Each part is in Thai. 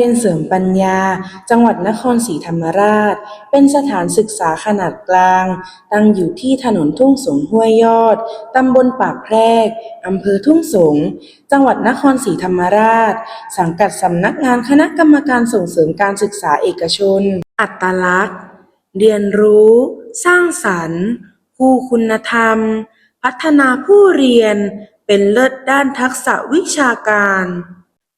รียนเสริมปัญญา จังหวัดนครศรีธรรมราช เป็นสถานศึกษาขนาดกลาง ตั้งอยู่ที่ถนนทุ่งสงห้วยยอด ตำบลปากแพรก อำเภอทุ่งสง จังหวัดนครศรีธรรมราช สังกัดสำนักงานคณะกรรมการส่งเสริมการศึกษาเอกชน อัตลักษณ์ เรียนรู้ สร้างสรรค์คู่คุณธรรม พัฒนาผู้เรียน เป็นเลิศด้านทักษะวิชาการ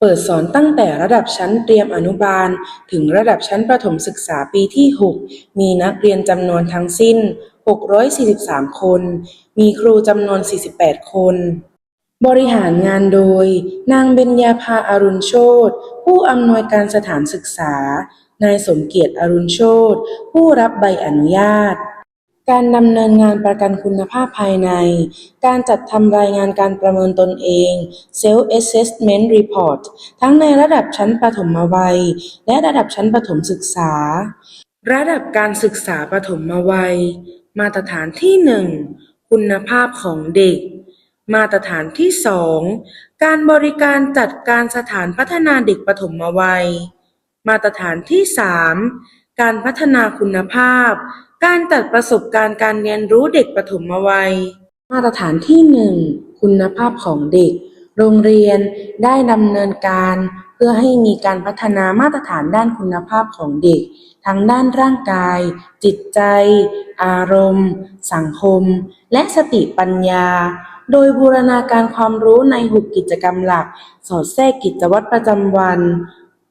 เปิดสอนตั้งแต่ระดับชั้นเตรียมอนุบาล ถึงระดับชั้นประถมศึกษาปีที่ 6 มีนักเรียนจำนวนทั้งสิ้น 643 คน มีครูจำนวน 48 คน บริหารงานโดย นางเบญญาภาอารุณโชตผู้อำนวยการสถานศึกษา นายสมเกียรติอรุณโชตผู้รับใบอนุญาต การดำเนินงานประกันคุณภาพภายใน การจัดทำรายงานการประเมินตนเอง Self Assessment Report ทั้งในระดับชั้นประถมวัย และระดับชั้นประถมศึกษา ระดับการศึกษาประถมวัย มาตรฐานที่หนึ่งคุณภาพของเด็ก มาตรฐานที่สองการบริการจัดการสถานพัฒนาเด็กปฐมวัย มาตรฐานที่สามการพัฒนาคุณภาพ การจัดประสบการณ์การเรียนรู้เด็กปฐมวัย มาตรฐานที่หนึ่งคุณภาพของเด็ก โรงเรียนได้ดำเนินการ เพื่อให้มีการพัฒนามาตรฐานด้านคุณภาพของเด็ก ทั้งด้านร่างกาย จิตใจ อารมณ์ สังคม และสติปัญญา โดยบูรณาการความรู้ในหุกกิจกรรมหลัก สอดแทรกกิจวัตรประจำวัน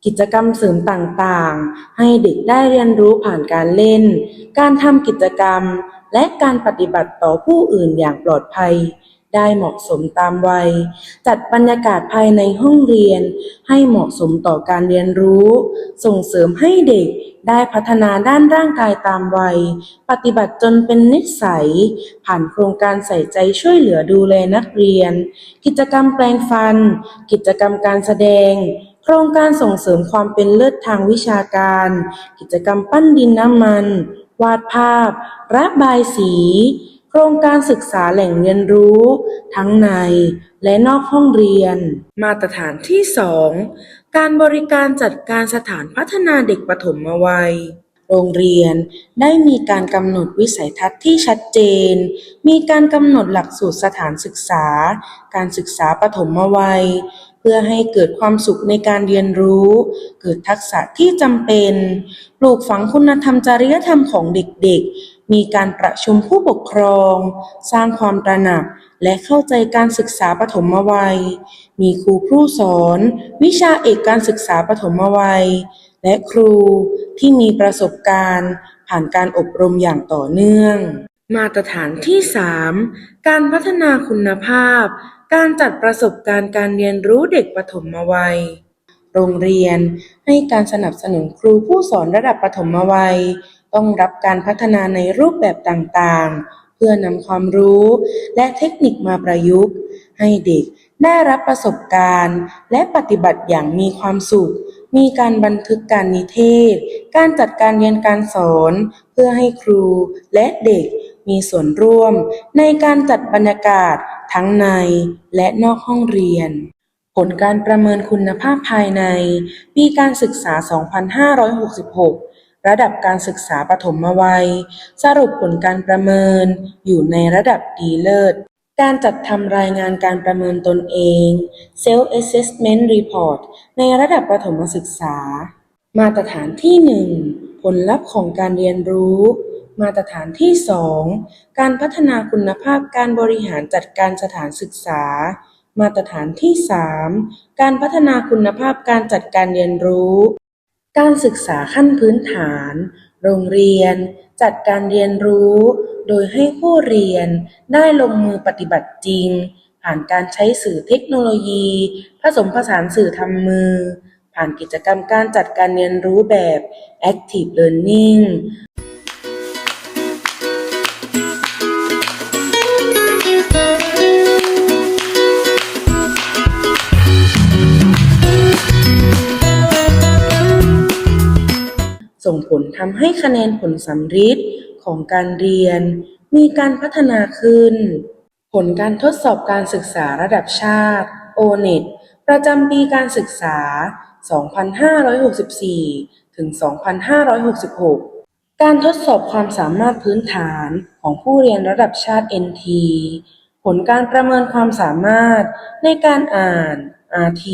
กิจกรรมเสริมต่างๆ ให้เด็กได้เรียนรู้ผ่านการเล่น การทำกิจกรรม และการปฏิบัติต่อผู้อื่นอย่างปลอดภัย ได้เหมาะสมตามวัย จัดบรรยากาศภายในห้องเรียน ให้เหมาะสมต่อการเรียนรู้ ส่งเสริมให้เด็กได้พัฒนาด้านร่างกายตามวัย ปฏิบัติจนเป็นนิสัย ผ่านโครงการใส่ใจช่วยเหลือดูแลนักเรียน กิจกรรมแปลงฟัน กิจกรรมการแสดง โครงการส่งเสริมความเป็นเลิศทางวิชาการ กิจกรรมปั้นดินน้ำมัน วาดภาพ ระบายสี โครงการศึกษาแหล่งเรียนรู้ ทั้งในและนอกห้องเรียน มาตรฐานที่สองการบริการจัดการสถานพัฒนาเด็กปฐมวัย โรงเรียน ได้มีการกำหนดวิสัยทัศน์ที่ชัดเจน มีการกำหนดหลักสูตรสถานศึกษา การศึกษาปฐมวัย เพื่อให้เกิดความสุขในการเรียนรู้ เกิดทักษะที่จำเป็น ปลูกฝังคุณธรรมจริยธรรมของเด็กๆ มีการประชุมผู้ปกครอง สร้างความตระหนักและเข้าใจการศึกษาปฐมวัย มีครูผู้สอน วิชาเอกการศึกษาปฐมวัย และครูที่มีประสบการณ์ ผ่านการอบรมอย่างต่อเนื่อง มาตรฐานที่ 3 การพัฒนาคุณภาพ การจัดประสบการณ์การเรียนรู้เด็กปฐมวัย โรงเรียนให้การสนับสนุนครูผู้สอนระดับปฐมวัย ต้องรับการพัฒนาในรูปแบบต่างๆ เพื่อนำความรู้และเทคนิคมาประยุกต์ ให้เด็กได้รับประสบการณ์ และปฏิบัติอย่างมีความสุข มีการบันทึกการนิเทศ การจัดการเรียนการสอน เพื่อให้ครูและเด็กมีส่วนร่วม ในการจัดบรรยากาศทั้งในและนอกห้องเรียน ผลการประเมินคุณภาพภายใน ปีการศึกษา 2566 ระดับการศึกษาปฐมวัย สรุปผลการประเมินอยู่ในระดับดีเลิศ การจัดทำรายงานการประเมินตนเอง Self Assessment Report ในระดับประถมศึกษา มาตรฐานที่ 1 ผลลัพธ์ของการเรียนรู้ มาตรฐานที่ 2 การพัฒนาคุณภาพการบริหารจัดการสถานศึกษา มาตรฐานที่ 3 การพัฒนาคุณภาพการจัดการเรียนรู้ การศึกษาขั้นพื้นฐาน โรงเรียนจัดการเรียนรู้ โดยให้ผู้เรียนได้ลงมือปฏิบัติจริง ผ่านการใช้สื่อเทคโนโลยี ผสมผสานสื่อทำมือ ผ่านกิจกรรมการจัดการเรียนรู้แบบ Active Learning ลทำให้คะแนนผลสัมฤทธิ์ของการเรียน มีการพัฒนาขึ้น ผลการทดสอบการศึกษาระดับชาติ O-NET ประจำปีการศึกษา 2564 ถึง 2566 การทดสอบความสามารถพื้นฐานของผู้เรียนระดับชาติ NT ผลการประเมินความสามารถในการอ่าน RT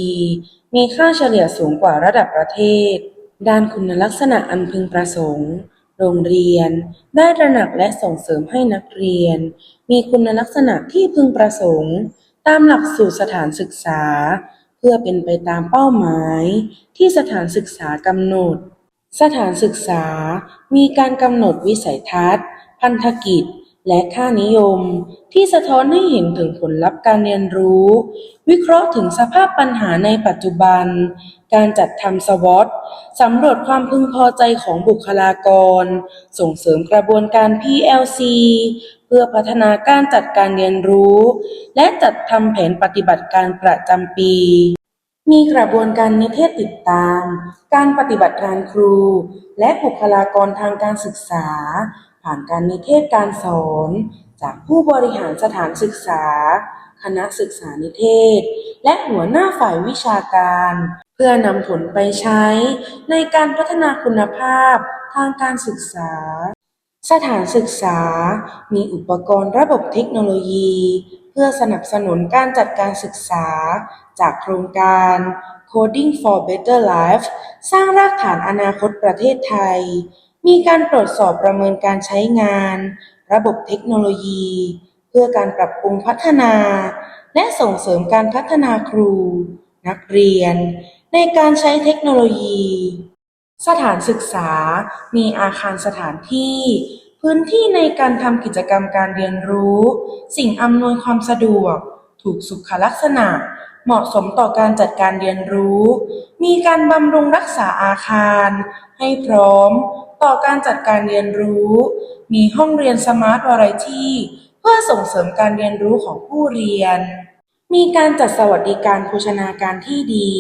มีค่าเฉลี่ยสูงกว่าระดับประเทศ ด้านคุณลักษณะอันพึงประสงค์ โรงเรียน ได้ตระหนักและส่งเสริมให้นักเรียน มีคุณลักษณะที่พึงประสงค์ ตามหลักสูตรสถานศึกษา เพื่อเป็นไปตามเป้าหมายที่สถานศึกษากำหนด สถานศึกษามีการกำหนดวิสัยทัศน์ พันธกิจ และค่านิยมที่สะท้อนให้เห็นถึงผลลัพธ์การเรียนรู้ วิเคราะห์ถึงสภาพปัญหาในปัจจุบัน การจัดทำสวอตสำรวจความพึงพอใจของบุคลากร ส่งเสริมกระบวนการ PLC เพื่อพัฒนาการจัดการเรียนรู้ และจัดทำแผนปฏิบัติการประจำปี มีกระบวนการนิเทศติดตาม การปฏิบัติงานครู และบุคลากรทางการศึกษา ผ่านการนิเทศการสอน จากผู้บริหารสถานศึกษา คณะศึกษานิเทศ และหัวหน้าฝ่ายวิชาการ เพื่อนำผลไปใช้ในการพัฒนาคุณภาพทางการศึกษา สถานศึกษา มีอุปกรณ์ระบบเทคโนโลยี เพื่อสนับสนุนการจัดการศึกษา จากโครงการ Coding for Better Life สร้างรากฐานอนาคตประเทศไทย มีการตรวจสอบประเมินการใช้งาน ระบบเทคโนโลยี เพื่อการปรับปรุงพัฒนา และส่งเสริมการพัฒนาครู นักเรียน ในการใช้เทคโนโลยี สถานศึกษา มีอาคารสถานที่ พื้นที่ในการทำกิจกรรมการเรียนรู้ สิ่งอำนวยความสะดวก ถูกสุขลักษณะเหมาะสมต่อการจัดการเรียนรู้ มีการบำรุงรักษาอาคาร ให้พร้อม ต่อการจัดการเรียนรู้ มีห้องเรียนสมาร์ทวาไรตี้เพื่อส่งเสริมการเรียนรู้ของผู้เรียน มีการจัดสวัสดิการโภชนาการที่ดี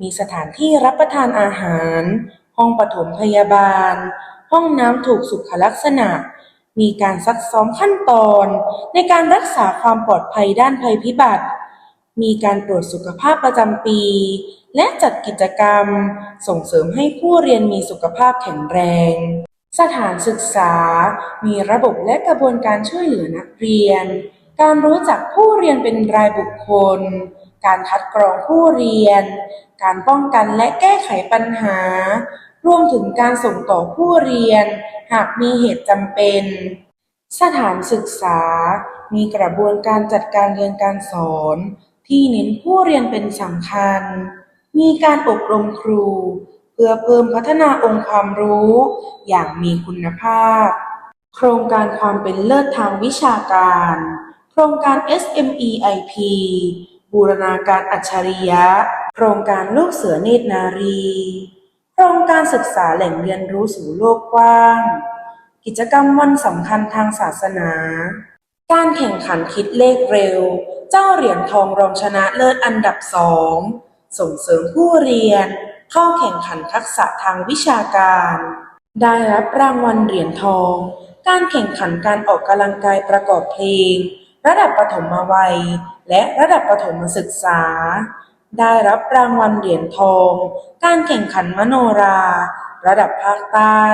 มีสถานที่รับประทานอาหาร ห้องปฐมพยาบาล ห้องน้ำถูกสุขลักษณะ มีการซักซ้อมขั้นตอน ในการรักษาความปลอดภัยด้านภัยพิบัติ มีการตรวจสุขภาพประจำปี และจัดกิจกรรม ส่งเสริมให้ผู้เรียนมีสุขภาพแข็งแรง สถานศึกษา มีระบบและกระบวนการช่วยเหลือนักเรียน การรู้จักผู้เรียนเป็นรายบุคคล การคัดกรองผู้เรียน การป้องกันและแก้ไขปัญหา รวมถึงการส่งต่อผู้เรียน หากมีเหตุจำเป็น สถานศึกษา มีกระบวนการจัดการเรียนการสอน ที่เน้นผู้เรียนเป็นสำคัญ มีการอบรมครู เพื่อเพิ่มพัฒนาองค์ความรู้ อย่างมีคุณภาพ โครงการความเป็นเลิศทางวิชาการ โครงการ SMEIP บูรณาการอัจฉริยะ โครงการลูกเสือเนตรนารี โครงการศึกษาแหล่งเรียนรู้สู่โลกกว้าง กิจกรรมวันสำคัญทางศาสนา การแข่งขันคิดเลขเร็ว เจ้าเหรียญทองรองชนะเลิศอันดับสองส่งเสริมผู้เรียน เข้าแข่งขันทักษะทางวิชาการ ได้รับรางวัลเหรียญทอง การแข่งขันการออกกำลังกายประกอบเพลง ระดับปฐมวัย และระดับประถมศึกษา ได้รับรางวัลเหรียญทอง การแข่งขันมโนรา ระดับภาคใต้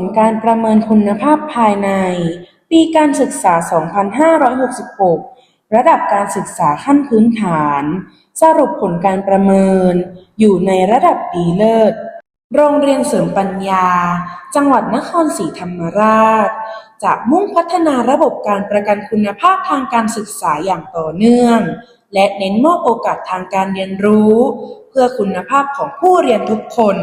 ลการประเมินคุณภาพภายใน ปีการศึกษา 2566 ระดับการศึกษาขั้นพื้นฐาน สรุปผลการประเมิน อยู่ในระดับดีเลิศ โรงเรียนเสริมปัญญา จังหวัดนครศรีธรรมราช จะมุ่งพัฒนาระบบการประกันคุณภาพทางการศึกษาอย่างต่อเนื่อง และเน้นมอบโอกาสทางการเรียนรู้ เพื่อคุณภาพของผู้เรียนทุกคน